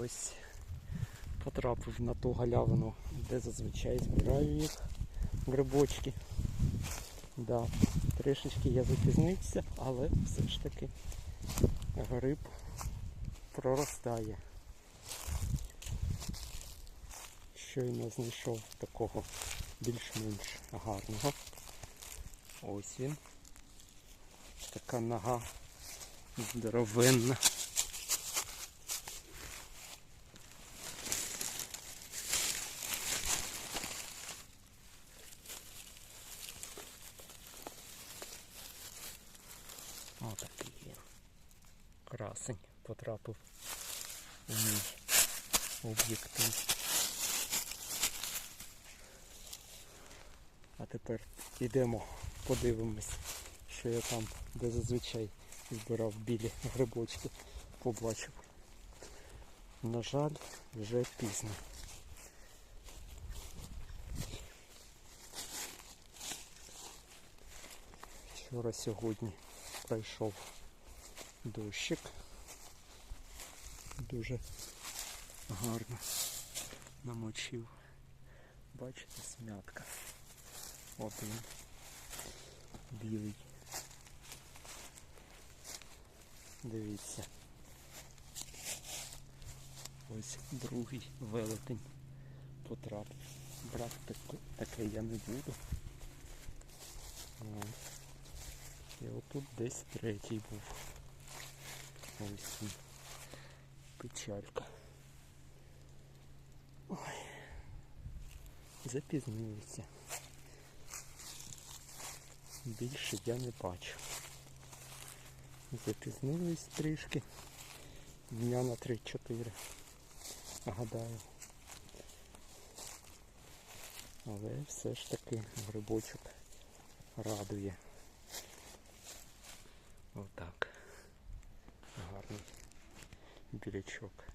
Ось потрапив на ту галявину, де зазвичай збираю їх грибочки. Да, трішечки я запізнився, але все ж таки гриб проростає. Щойно знайшов такого більш-менш гарного. Ось він. Така нога здоровенна. Отакий він. Красень потрапив у мій об'єктив. А тепер йдемо, подивимось, що я там, де зазвичай збирав білі грибочки, побачив. На жаль, вже пізно. Вчора сьогодні пройшов дощик. Дуже гарно намочив. Бачите, смятка. Один білий. Дивіться. Ось другий велетень потрапив. Брати таке я не буду. От. І отут десь третій був. Ось він. Печалька. Ой. Запізнилися. Більше я не бачу. Запізнились трішки. Дня на 3-4. Гадаю. Але все ж таки грибочок радує. Отак. Гарний білячок.